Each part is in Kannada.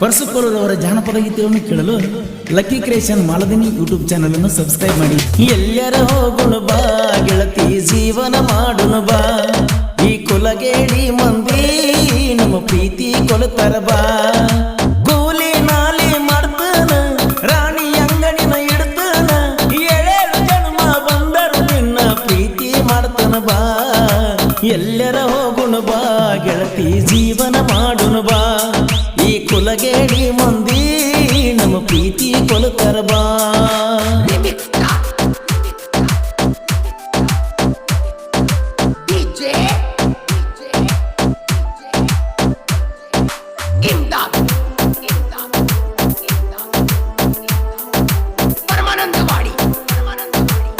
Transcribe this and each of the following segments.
ಪರಸುಪುರರವರ ಜಾನಪದ ಗೀತೆಯನ್ನು ಕೇಳಲು ಲಕ್ಕಿ ಕ್ರಿಯೇಷನ್ ಮಾಲದಿನಿ ಯೂಟ್ಯೂಬ್ ಚಾನೆಲ್ ಅನ್ನು ಸಬ್ಸ್ಕ್ರೈಬ್ ಮಾಡಿ. ಎಲ್ಲರ ಹೋಗುಣ ಬಾ, ಗೆಳತಿ ಜೀವನ ಮಾಡುನು ಬಾ. ಈ ಕುಲಗೇಡಿ ಮಂದಿ ನಮ್ಮ ಪ್ರೀತಿ ಕೊಲತರ ಬಾ. ಕೂಲಿ ನಾಲಿ ಮಾಡ್ತಾನ, ರಾಣಿ ಅಂಗಡಿನ ಇಡ್ತಾನ, ಏಳೇಳು ಜನ್ಮ ಬಂದರು ನಿನ್ನ ಪ್ರೀತಿ ಮಾಡ್ತಾನ ಬಾ. ಎಲ್ಲರ ಹೋಗುಣ ಬಾ, ಗೆಳತಿ ಜೀವನ ಮಾಡುನು ಬಾ ಈ ಕುಲಗೇಡಿ ಮಂದಿ ನಮ್ಮ ಪ್ರೀತಿ ಕೊಲತರ ಬಾ DJ ಇಮ್ದಾದ್ ಇಮ್ದಾದ್ ಇಮ್ದಾದ್ ಪರಮಾನಂದವಾಡಿ ಪರಮಾನಂದವಾಡಿ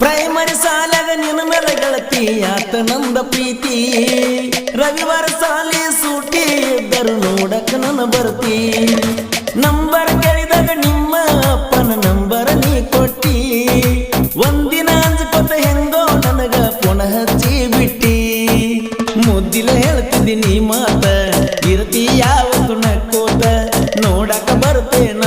ಪ್ರೈಮರಿ ಸಾಲಾಗ ನಿನ್ನ ಮೇಲೆ ಗೆಳತಿ ಆತ ನಂದ ಪ್ರೀತಿ. ರವಿವಾರ ಸಾಲಿ ಸೂಟಿ ಇದ್ದರು ನೋಡಕ ನನ್ನ ಬರ್ತಿ. ನಂಬರ್ ಕೇಳಿದಾಗ ನಿಮ್ಮ ಅಪ್ಪನ ನಂಬರ್ ನೀ ಕೊಟ್ಟಿ. ಒಂದಿನ ಅಂಜ್ಕೊತ ಹೆಂಗೋ ನನಗ ಪುನಃ ಹಚ್ಚಿ ಬಿಟ್ಟಿ. ಮುದ್ದಿಲ ಹೇಳ್ತಿದ್ದೀನಿ ಮಾತ, ಇರತಿ ಯಾವತ್ತು ನಕ್ಕೋತ. ನೋಡಕ ಬರ್ತೇನ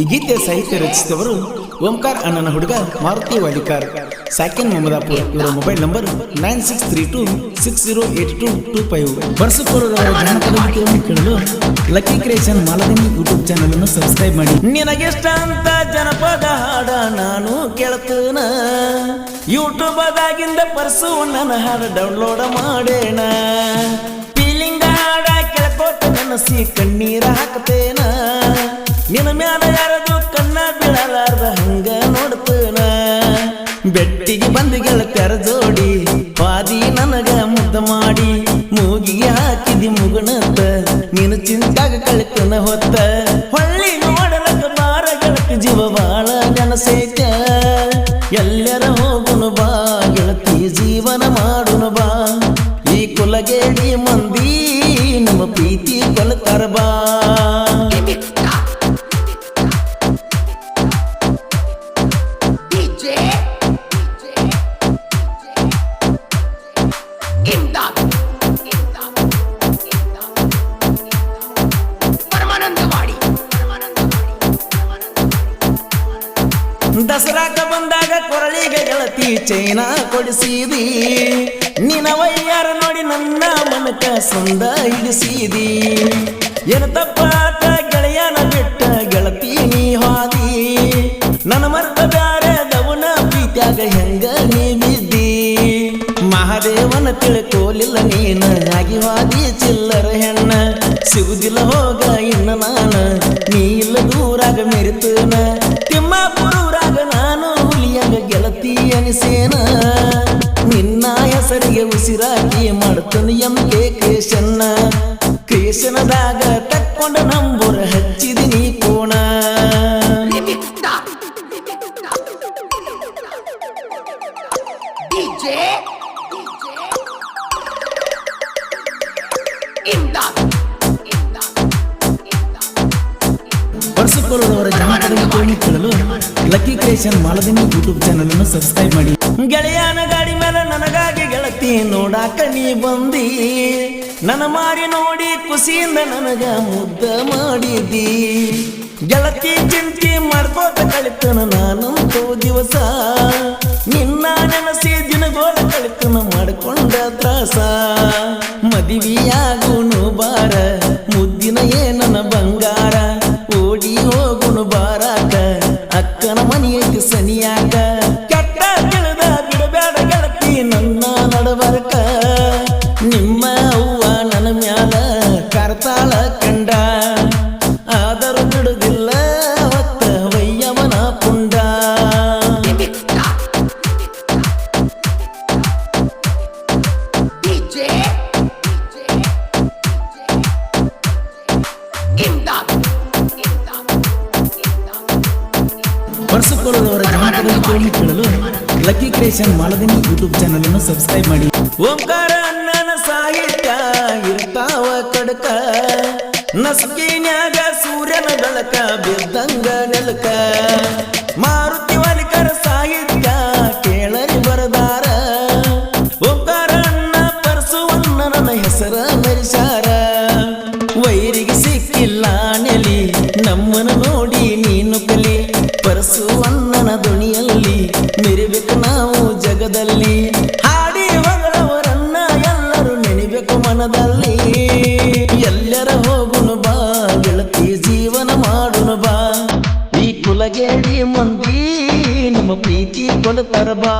ಈ ಗೀತೆ ಸಾಹಿತ್ಯ ರಚಿಸಿದವರು ಓಂಕಾರ ಅಣ್ಣನ ಹುಡುಗ ಮಾರುತಿ ವಾಲಿಕಾರ್. ಸಾಕಿನ್ ಮೊಹಮ್ಮದಾಪುರ್ ಇವರ mobile number nine six three two six zero eight two two five. ಬರ್ಸುಪುರದವರ ಗೀತೆಯನ್ನು ಕೇಳಲು ಲಕ್ಕಿ ಕ್ರಿಯೇಷನ್ ಮಾಲದಿನಿ ಯೂಟ್ಯೂಬ್ ಚಾನೆಲ್ ಅನ್ನು ಸಬ್ಸ್ಕ್ರೈಬ್ ಮಾಡಿ. ನಿನಗೆಷ್ಟ ಅಂತ ಜನಪದ ಹಾಡ ನಾನು ಕೇಳ್ತೇನ. ಯೂಟ್ಯೂಬ್ ಅದಾಗಿಂದ ಪರ್ಸು ನನ್ನ ಹಾಡ ಡೌನ್ಲೋಡ್ ಮಾಡೇಣ ಫೀಲಿಂಗ್ ಹಾಡ ಕೇಳ್ಕೋತ ಸಿ ಕಣ್ಣೀರ ಹಾಕ್ತೇನ. ನಿನ್ನ ಮ್ಯಾಲ ಯಾರದು ಕಣ್ಣ ಬೀಳಲಾರ್ದ ಹಂಗ ನೋಡ್ತೇನ. ಬೆಟ್ಟಿಗೆ ಬಂದು ಗೆಳತ್ಯಾರ ಜೋಡಿ, ಪಾದಿ ನನಗ ಮುದ್ದ ಮಾಡಿ, ಮೂಗಿಗೆ ಹಾಕಿದಿ ಮುಗುಣತ್ತ, ನೀನು ಚಿಂತಾಗ ಕಳಿತನ ಹೊತ್ತ. ಹೊಳ್ಳಿ ನೋಡಲಕ್ಕ ಬಾರ ಗೆಳತಿ ಜೀವ ದಸರಾಕ ಬಂದಾಗ ಕೊರಳಿಗೆ ಗೆಳತಿ ಚೈನಾ ಕೊಡಿಸಿದಿ. ನಿನ ವಯ್ಯಾರ ನೋಡಿ ನನ್ನ ಮನಕ ಸಂದ ಹಿಡಿಸಿದಿ. ಏನು ತಪ್ಪಾತ ಗೆಳೆಯನ ಬಿಟ್ಟ ಗೆಳತಿ ನೀ ಹಾದಿ. ನನ್ನ ಮರ್ತ ಬ್ಯಾರೆ ದವನ ಪ್ರೀತ್ಯಾಗ ಹೆಂಗ ನೀ ಬಿದ್ದಿ. ಮಹಾದೇವನ ತಿಳ್ಕೋಲಿಲ್ಲ ನೀನ, ಆಗಿ ಹಾದಿ ಚಿಲ್ಲರ ಹೆಣ್ಣ. ಸಿಗುದಿಲ್ಲ ಅನಿಸೇನ? ನಿನ್ನ ಹೆಸರಿಗೆ ಉಸಿರಾಗಿ ಮಾಡ್ತಾನೆ ಎಂ. ಕೆ. ಕೃಷ್ಣ ಕೃಷ್ಣದಾಗ ತಕ್ಕೊಂಡ ನಂಬುರ ಹಚ್ಚಿದಿನಿ ಕೋಣ. DJ ಇಮ್ದಾದ್ ಗೀತೆಯನ್ನು ಕೇಳಲು ಲಕ್ಕಿ ಕ್ರಿಯೇಷನ್ ಮಾಲದಿನಿ ಯೂಟ್ಯೂಬ್ ಚಾನಲ್ ಅನ್ನು ಸಬ್ಸ್ಕ್ರೈಬ್ ಮಾಡಿ. ಗೆಳೆಯನ ಗಾಡಿ ಮೇಲೆ ನನಗಾಗಿ ಗೆಳತಿ ನೋಡಾಕ ನೀ ಬಂದಿ. ನನ್ನ ಮಾರಿ ನೋಡಿ ಖುಷಿಯಿಂದ ನನಗ ಮುದ್ದ ಮಾಡಿದಿ. ಗೆಳತಿ ಚಿಂತಿ ಮಾಡ್ಕೋತ ಕಳಿತನ ನಾನಂತೂ ದಿವಸ. ನಿನ್ನ ನೆನಸಿ ದಿನಗೋಳ ಕಳಿತನ ಮಾಡ್ಕೊಂಡ ತ್ರಾಸ. ಮದಿವಿಯಾಗುನು ಬಾರ, ಮುದ್ದಿನ ಏನನ ಬಂಗಾರ. ಕಳ್ಕೊಳ್ಳುವವರ ಜಾತಕದ ಕೇಳಿ ಕೇಳಲು ಲಕ್ಕಿ ಕ್ರಿಯೇಷನ್ ಮಾಲದಿನಿ ಯೂಟ್ಯೂಬ್ ಚಾನಲ್ ಅನ್ನು ಸಬ್ಸ್ಕ್ರೈಬ್ ಮಾಡಿ. ಓಂಕಾರ ಅನ್ನನ ಸಾಹಿತ್ಯ ಇರ್ತಾವ ಕಡಕ. ನಸುಕಿನ್ಯಾಗ ಸೂರ್ಯನ ಬೆಳಕ ಬಿದ್ದಂಗ ನೆಲಕ. ಜಗದಲ್ಲಿ ಹಾಡಿ ಹೊಗಳವರನ್ನ ಎಲ್ಲರೂ ನೆನಿಬೇಕು ಮನದಲ್ಲಿ. ಎಲ್ಲರ ಹೋಗುನು ಬಾ ಗೆಳತಿ ಜೀವನ ಮಾಡುನು ಬಾ. ಈ ಕುಲಗೇಡಿ ಮಂದಿ, ನಿಮ್ಮ ಪ್ರೀತಿ ಕೊಡುತ್ತರ ಬಾ.